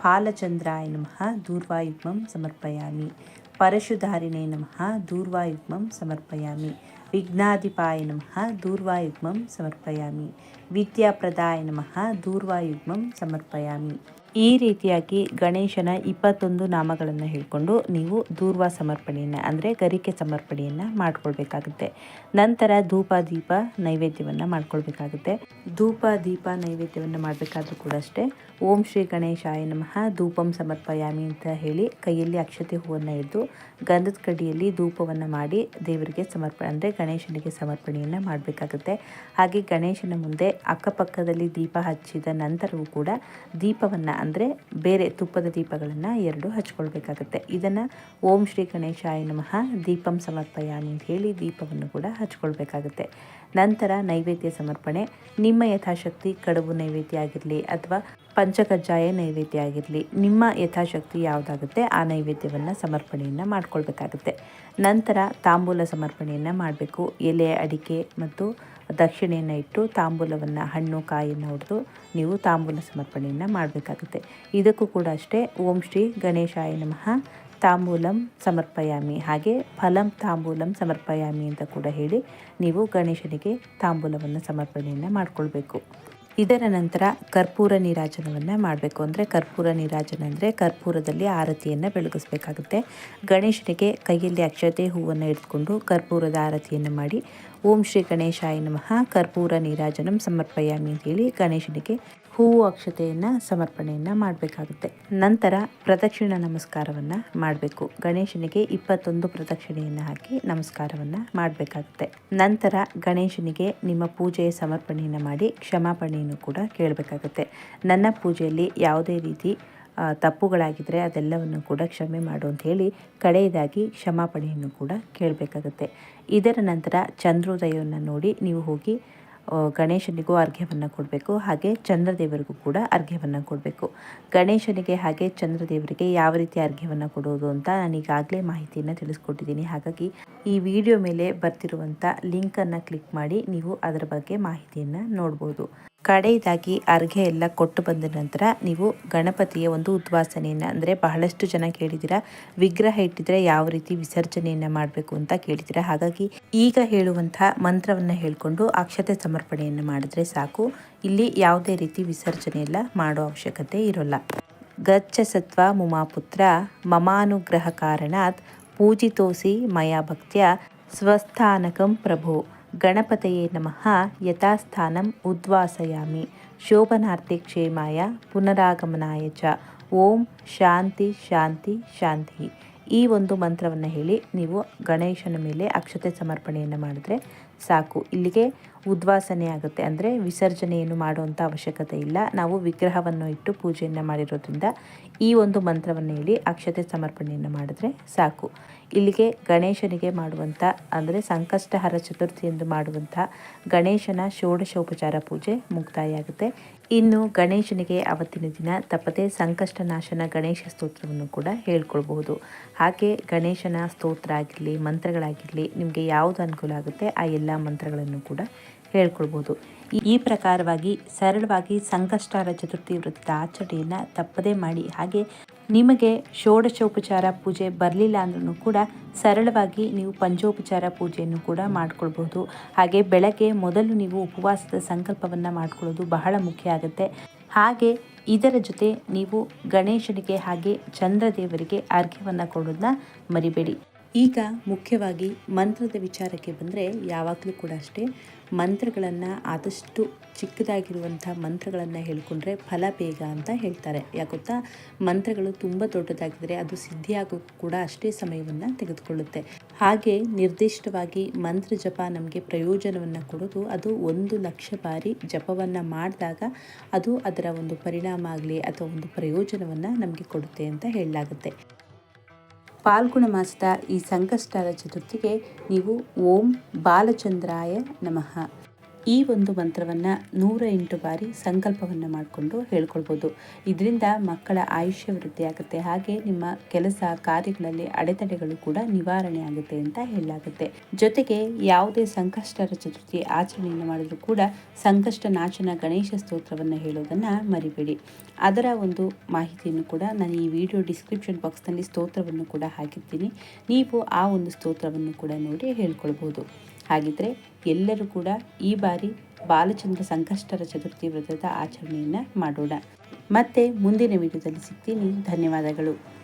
Speaker 1: ಫಾಲಚಂದ್ರಾಯ ನಮಃ ದೂರ್ವಾಯುಗ್ಮಂ ಸಮರ್ಪಯಾಮಿ ಪರಶುಧಾರಿಣೇ ನಮಃ ದೂರ್ವಾಯುಗ್ಮಂ ಸಮರ್ಪಯಾಮಿ ವಿಘ್ನಾಧಿಪಾಯ ನಮಃ ದೂರ್ವಾಯುಗ್ಮಂ ಸಮರ್ಪಯಾಮಿ ವಿದ್ಯಾಪ್ರದಾಯ ನಮಃ ದೂರ್ವಾಯುಗ್ಮಂ ಸಮರ್ಪಯಾಮಿ ಈ ರೀತಿಯಾಗಿ ಗಣೇಶನ ಇಪ್ಪತ್ತೊಂದು ನಾಮಗಳನ್ನು ಹೇಳಿಕೊಂಡು ನೀವು ದೂರ್ವಾ ಸಮರ್ಪಣೆಯನ್ನು, ಅಂದರೆ ಗರಿಕೆ ಸಮರ್ಪಣೆಯನ್ನು ಮಾಡಿಕೊಳ್ಬೇಕಾಗುತ್ತೆ. ನಂತರ ಧೂಪ, ದೀಪ ನೈವೇದ್ಯವನ್ನು ಮಾಡ್ಕೊಳ್ಬೇಕಾಗುತ್ತೆ. ಧೂಪ, ದೀಪ ನೈವೇದ್ಯವನ್ನು ಮಾಡಬೇಕಾದ್ರೂ ಕೂಡ ಅಷ್ಟೇ, ಓಂ ಶ್ರೀ ಗಣೇಶಾಯ ನಮಃ, ಧೂಪಂ ಸಮರ್ಪಯಾಮಿ ಅಂತ ಹೇಳಿ ಕೈಯಲ್ಲಿ ಅಕ್ಷತೆ ಹೂವನ್ನು ಹಿಡಿದು ಗಂಧದ ಕಡಿಯಲ್ಲಿ ಧೂಪವನ್ನು ಮಾಡಿ ದೇವರಿಗೆ ಸಮರ್ಪಣೆ ಅಂದರೆ ಗಣೇಶನಿಗೆ ಸಮರ್ಪಣೆಯನ್ನು ಮಾಡಬೇಕಾಗುತ್ತೆ. ಹಾಗೆ ಗಣೇಶನ ಮುಂದೆ ಅಕ್ಕಪಕ್ಕದಲ್ಲಿ ದೀಪ ಹಚ್ಚಿದ ನಂತರವೂ ಕೂಡ ದೀಪವನ್ನು ಅಂದರೆ ಬೇರೆ ತುಪ್ಪದ ದೀಪಗಳನ್ನು ಎರಡು ಹಚ್ಕೊಳ್ಬೇಕಾಗುತ್ತೆ. ಇದನ್ನು ಓಂ ಶ್ರೀ ಗಣೇಶಾಯ ನಮಃ ದೀಪಂ ಸಮರ್ಪಯಾಮಿ ಅಂತ ಹೇಳಿ ದೀಪವನ್ನು ಕೂಡ ಹಚ್ಕೊಳ್ಬೇಕಾಗುತ್ತೆ. ನಂತರ ನೈವೇದ್ಯ ಸಮರ್ಪಣೆ, ನಿಮ್ಮ ಯಥಾಶಕ್ತಿ ಕಡುಬು ನೈವೇದ್ಯ ಆಗಿರಲಿ ಅಥವಾ ಪಂಚಕಜ್ಜಾಯ ನೈವೇದ್ಯ ಆಗಿರಲಿ, ನಿಮ್ಮ ಯಥಾಶಕ್ತಿ ಯಾವುದಾಗುತ್ತೆ ಆ ನೈವೇದ್ಯವನ್ನು ಸಮರ್ಪಣೆಯನ್ನು ಮಾಡ್ಕೊಳ್ಬೇಕಾಗುತ್ತೆ. ನಂತರ ತಾಂಬೂಲ ಸಮರ್ಪಣೆಯನ್ನು ಮಾಡಬೇಕು. ಎಲೆ, ಅಡಿಕೆ ಮತ್ತು ದಕ್ಷಿಣೆಯನ್ನು ಇಟ್ಟು ತಾಂಬೂಲವನ್ನು ಹಣ್ಣು, ಕಾಯಿಯನ್ನು ಹೊಡೆದು ನೀವು ತಾಂಬೂಲ ಸಮರ್ಪಣೆಯನ್ನು ಮಾಡಬೇಕಾಗುತ್ತೆ. ಇದಕ್ಕೂ ಕೂಡ ಅಷ್ಟೇ ಓಂ ಶ್ರೀ ಗಣೇಶಾಯ ನಮಃ. ತಾಂಬೂಲಂ ಸಮರ್ಪಯಾಮಿ. ಹಾಗೆ ಫಲಂ ತಾಂಬೂಲಂ ಸಮರ್ಪಯಾಮಿ ಅಂತ ಕೂಡ ಹೇಳಿ ನೀವು ಗಣೇಶನಿಗೆ ತಾಂಬೂಲವನ್ನು ಸಮರ್ಪಣೆಯನ್ನು ಮಾಡಿಕೊಳ್ಬೇಕು. ಇದರ ನಂತರ ಕರ್ಪೂರ ನೀರಾಜನವನ್ನು ಮಾಡಬೇಕು ಅಂದರೆ ಕರ್ಪೂರ ನೀರಾಜನ ಅಂದರೆ ಕರ್ಪೂರದಲ್ಲಿ ಆರತಿಯನ್ನು ಬೆಳಗಿಸಬೇಕಾಗುತ್ತೆ. ಗಣೇಶನಿಗೆ ಕೈಯಲ್ಲಿ ಅಕ್ಷತೆ ಹೂವನ್ನು ಇಟ್ಕೊಂಡು ಕರ್ಪೂರದ ಆರತಿಯನ್ನು ಮಾಡಿ ಓಂ ಶ್ರೀ ಗಣೇಶಾಯ ನಮಃ, ಕರ್ಪೂರ ನೀರಾಜನಂ ಸಮರ್ಪಯಾಮಿ ಅಂತೇಳಿ ಗಣೇಶನಿಗೆ ಹೂವು ಅಕ್ಷತೆಯನ್ನು ಸಮರ್ಪಣೆಯನ್ನು ಮಾಡಬೇಕಾಗುತ್ತೆ. ನಂತರ ಪ್ರದಕ್ಷಿಣ ನಮಸ್ಕಾರವನ್ನು ಮಾಡಬೇಕು. ಗಣೇಶನಿಗೆ ಇಪ್ಪತ್ತೊಂದು ಪ್ರದಕ್ಷಿಣೆಯನ್ನು ಹಾಕಿ ನಮಸ್ಕಾರವನ್ನು ಮಾಡಬೇಕಾಗುತ್ತೆ. ನಂತರ ಗಣೇಶನಿಗೆ ನಿಮ್ಮ ಪೂಜೆಯ ಸಮರ್ಪಣೆಯನ್ನು ಮಾಡಿ ಕ್ಷಮಾಪಣೆಯನ್ನು ಕೂಡ ಕೇಳಬೇಕಾಗುತ್ತೆ. ನನ್ನ ಪೂಜೆಯಲ್ಲಿ ಯಾವುದೇ ರೀತಿ ತಪ್ಪುಗಳಾಗಿದ್ದರೆ ಅದೆಲ್ಲವನ್ನು ಕೂಡ ಕ್ಷಮೆ ಮಾಡು ಅಂತ ಹೇಳಿ ಕಡೆಯದಾಗಿ ಕ್ಷಮಾಪಣೆಯನ್ನು ಕೂಡ ಕೇಳಬೇಕಾಗುತ್ತೆ. ಇದರ ನಂತರ ಚಂದ್ರೋದಯವನ್ನು ನೋಡಿ ನೀವು ಹೋಗಿ ಗಣೇಶನಿಗೂ ಅರ್ಘ್ಯವನ್ನು ಕೊಡಬೇಕು. ಹಾಗೆ ಚಂದ್ರದೇವರಿಗೂ ಕೂಡ ಅರ್ಘ್ಯವನ್ನು ಕೊಡಬೇಕು. ಗಣೇಶನಿಗೆ ಹಾಗೆ ಚಂದ್ರದೇವರಿಗೆ ಯಾವ ರೀತಿ ಅರ್ಘ್ಯವನ್ನು ಕೊಡೋದು ಅಂತ ನಾನು ಈಗಾಗಲೇ ಮಾಹಿತಿಯನ್ನು ತಿಳಿಸ್ಕೊಟ್ಟಿದ್ದೀನಿ. ಹಾಗಾಗಿ ಈ ವಿಡಿಯೋ ಮೇಲೆ ಬರ್ತಿರುವಂಥ ಲಿಂಕನ್ನು ಕ್ಲಿಕ್ ಮಾಡಿ ನೀವು ಅದರ ಬಗ್ಗೆ ಮಾಹಿತಿಯನ್ನು ನೋಡ್ಬೋದು. ಕಡೆಯದಾಗಿ ಅರ್ಘ್ಯ ಎಲ್ಲ ಕೊಟ್ಟು ಬಂದ ನಂತರ ನೀವು ಗಣಪತಿಯ ಒಂದು ಉದ್ವಾಸನೆಯನ್ನು, ಅಂದರೆ ಬಹಳಷ್ಟು ಜನ ಕೇಳಿದ್ದೀರಾ, ವಿಗ್ರಹ ಇಟ್ಟಿದ್ರೆ ಯಾವ ರೀತಿ ವಿಸರ್ಜನೆಯನ್ನು ಮಾಡಬೇಕು ಅಂತ ಕೇಳಿದ್ದೀರಾ. ಹಾಗಾಗಿ ಈಗ ಹೇಳುವಂತಹ ಮಂತ್ರವನ್ನು ಹೇಳಿಕೊಂಡು ಅಕ್ಷತೆ ಸಮರ್ಪಣೆಯನ್ನು ಮಾಡಿದ್ರೆ ಸಾಕು. ಇಲ್ಲಿ ಯಾವುದೇ ರೀತಿ ವಿಸರ್ಜನೆ ಎಲ್ಲ ಮಾಡೋ ಅವಶ್ಯಕತೆ ಇರೋಲ್ಲ. ಗಚ್ಚ ಸತ್ವ ಮುಮಾಪುತ್ರ ಮಮಾನುಗ್ರಹ ಕಾರಣಾತ್ ಪೂಜಿತೋಸಿ ಮಯಾ ಭಕ್ತ್ಯ ಸ್ವಸ್ಥಾನಕಂ ಪ್ರಭು. ಗಣಪತಯೇ ನಮಃ. ಯಥಾಸ್ಥಾನಂ ಉದ್ವಾಸಯಾಮಿ. ಶೋಭನಾರ್ಥಿ ಕ್ಷೇಮಾಯ ಪುನರಾಗಮನಾಯ ಚ. ಓಂ ಶಾಂತಿ ಶಾಂತಿ ಶಾಂತಿ. ಈ ಒಂದು ಮಂತ್ರವನ್ನು ಹೇಳಿ ನೀವು ಗಣೇಶನ ಮೇಲೆ ಅಕ್ಷತೆ ಸಮರ್ಪಣೆಯನ್ನು ಮಾಡಿದ್ರೆ ಸಾಕು. ಇಲ್ಲಿಗೆ ಉದ್ವಾಸನೆ ಆಗುತ್ತೆ ಅಂದರೆ ವಿಸರ್ಜನೆಯನ್ನು ಮಾಡುವಂಥ ಅವಶ್ಯಕತೆ ಇಲ್ಲ. ನಾವು ವಿಗ್ರಹವನ್ನು ಇಟ್ಟು ಪೂಜೆಯನ್ನು ಮಾಡಿರೋದ್ರಿಂದ ಈ ಒಂದು ಮಂತ್ರವನ್ನು ಹೇಳಿ ಅಕ್ಷತೆ ಸಮರ್ಪಣೆಯನ್ನು ಮಾಡಿದ್ರೆ ಸಾಕು. ಇಲ್ಲಿಗೆ ಗಣೇಶನಿಗೆ ಮಾಡುವಂಥ ಅಂದರೆ ಸಂಕಷ್ಟಹರ ಚತುರ್ಥಿ ಎಂದು ಮಾಡುವಂಥ ಗಣೇಶನ ಷೋಡಶೋಪಚಾರ ಪೂಜೆ ಮುಕ್ತಾಯ ಆಗುತ್ತೆ ಇನ್ನು ಗಣೇಶನಿಗೆ ಅವತ್ತಿನ ದಿನ ತಪ್ಪದೆ ಸಂಕಷ್ಟ ನಾಶನ ಗಣೇಶ ಸ್ತೋತ್ರವನ್ನು ಕೂಡ ಹೇಳ್ಕೊಳ್ಬಹುದು. ಹಾಗೆ ಗಣೇಶನ ಸ್ತೋತ್ರ ಆಗಿರಲಿ, ಮಂತ್ರಗಳಾಗಿರಲಿ, ನಿಮಗೆ ಯಾವುದು ಅನುಕೂಲ ಆಗುತ್ತೆ ಆ ಎಲ್ಲ ಮಂತ್ರಗಳನ್ನು ಕೂಡ ಹೇಳ್ಕೊಳ್ಬೋದು ಈ ಪ್ರಕಾರವಾಗಿ ಸರಳವಾಗಿ ಸಂಕಷ್ಟಾರ ಚತುರ್ಥಿ ವೃತ್ತದ ಆಚರಣೆಯನ್ನು ತಪ್ಪದೇ ಮಾಡಿ, ಹಾಗೆ ನಿಮಗೆ ಷೋಡಶೋಪಚಾರ ಪೂಜೆ ಬರಲಿಲ್ಲ ಅಂದ್ರೂ ಕೂಡ ಸರಳವಾಗಿ ನೀವು ಪಂಚೋಪಚಾರ ಪೂಜೆಯನ್ನು ಕೂಡ ಮಾಡ್ಕೊಳ್ಬೋದು ಹಾಗೆ ಬೆಳಗ್ಗೆ ಮೊದಲು ನೀವು ಉಪವಾಸದ ಸಂಕಲ್ಪವನ್ನು ಮಾಡ್ಕೊಳ್ಳೋದು ಬಹಳ ಮುಖ್ಯ ಆಗುತ್ತೆ. ಹಾಗೆ ಇದರ ಜೊತೆ ನೀವು ಗಣೇಶನಿಗೆ ಹಾಗೆ ಚಂದ್ರದೇವರಿಗೆ ಅರ್ಘ್ಯವನ್ನು ಕೊಡೋದನ್ನ ಮರಿಬೇಡಿ. ಈಗ ಮುಖ್ಯವಾಗಿ ಮಂತ್ರದ ವಿಚಾರಕ್ಕೆ ಬಂದರೆ ಯಾವಾಗಲೂ ಕೂಡ ಅಷ್ಟೇ ಮಂತ್ರಗಳನ್ನು ಆದಷ್ಟು ಚಿಕ್ಕದಾಗಿರುವಂಥ ಮಂತ್ರಗಳನ್ನು ಹೇಳಿಕೊಂಡ್ರೆ ಫಲ ಬೇಗ ಅಂತ ಹೇಳ್ತಾರೆ. ಯಾಕೊತ್ತಾ ಮಂತ್ರಗಳು ತುಂಬ ದೊಡ್ಡದಾಗಿದ್ದರೆ ಅದು ಸಿದ್ಧಿಯಾಗೋ ಕೂಡ ಅಷ್ಟೇ ಸಮಯವನ್ನು ತೆಗೆದುಕೊಳ್ಳುತ್ತೆ. ಹಾಗೆ ನಿರ್ದಿಷ್ಟವಾಗಿ ಮಂತ್ರ ಜಪ ನಮಗೆ ಪ್ರಯೋಜನವನ್ನು ಕೊಡೋದು ಅದು ಒಂದು ಲಕ್ಷ ಬಾರಿ ಜಪವನ್ನು ಮಾಡಿದಾಗ ಅದು ಅದರ ಒಂದು ಪರಿಣಾಮ ಆಗಲಿ ಅಥವಾ ಒಂದು ಪ್ರಯೋಜನವನ್ನು ನಮಗೆ ಕೊಡುತ್ತೆ ಅಂತ ಹೇಳಲಾಗುತ್ತೆ. ಪಾಲ್ಗುಣ ಮಾಸದ ಈ ಸಂಕಷ್ಟರ ಚತುರ್ಥಿಗೆ ನೀವು ಓಂ ಬಾಲಚಂದ್ರಾಯ ನಮಃ. ಈ ಒಂದು ಮಂತ್ರವನ್ನು ನೂರ ಎಂಟು ಬಾರಿ ಸಂಕಲ್ಪವನ್ನು ಮಾಡಿಕೊಂಡು ಹೇಳ್ಕೊಳ್ಬೋದು. ಇದರಿಂದ ಮಕ್ಕಳ ಆಯುಷ್ಯ ವೃದ್ಧಿಯಾಗುತ್ತೆ ಹಾಗೆ ನಿಮ್ಮ ಕೆಲಸ ಕಾರ್ಯಗಳಲ್ಲಿ ಅಡೆತಡೆಗಳು ಕೂಡ ನಿವಾರಣೆ ಆಗುತ್ತೆ ಅಂತ ಹೇಳಲಾಗುತ್ತೆ. ಜೊತೆಗೆ ಯಾವುದೇ ಸಂಕಷ್ಟರ ಚತುರ್ಥಿ ಆಚರಣೆಯನ್ನು ಮಾಡಿದ್ರು ಕೂಡ ಸಂಕಷ್ಟ ನಾಶನ ಗಣೇಶ ಸ್ತೋತ್ರವನ್ನು ಹೇಳೋದನ್ನು ಮರಿಬೇಡಿ. ಅದರ ಒಂದು ಮಾಹಿತಿಯನ್ನು ಕೂಡ ನಾನು ಈ ವಿಡಿಯೋ ಡಿಸ್ಕ್ರಿಪ್ಷನ್ ಬಾಕ್ಸ್ನಲ್ಲಿ ಸ್ತೋತ್ರವನ್ನು ಕೂಡ ಹಾಕಿರ್ತೀನಿ. ನೀವು ಆ ಒಂದು ಸ್ತೋತ್ರವನ್ನು ಕೂಡ ನೋಡಿ ಹೇಳ್ಕೊಳ್ಬೋದು. ಹಾಗಿದ್ರೆ ಎಲ್ಲರೂ ಕೂಡ ಈ ಬಾರಿ ಬಾಲಚಂದ್ರ ಸಂಕಷ್ಟರ ಚತುರ್ಥಿ ವ್ರತದ ಆಚರಣೆಯನ್ನು ಮಾಡೋಣ. ಮತ್ತೆ ಮುಂದಿನ ವಿಡಿಯೋದಲ್ಲಿ ಸಿಗ್ತೀನಿ. ಧನ್ಯವಾದಗಳು.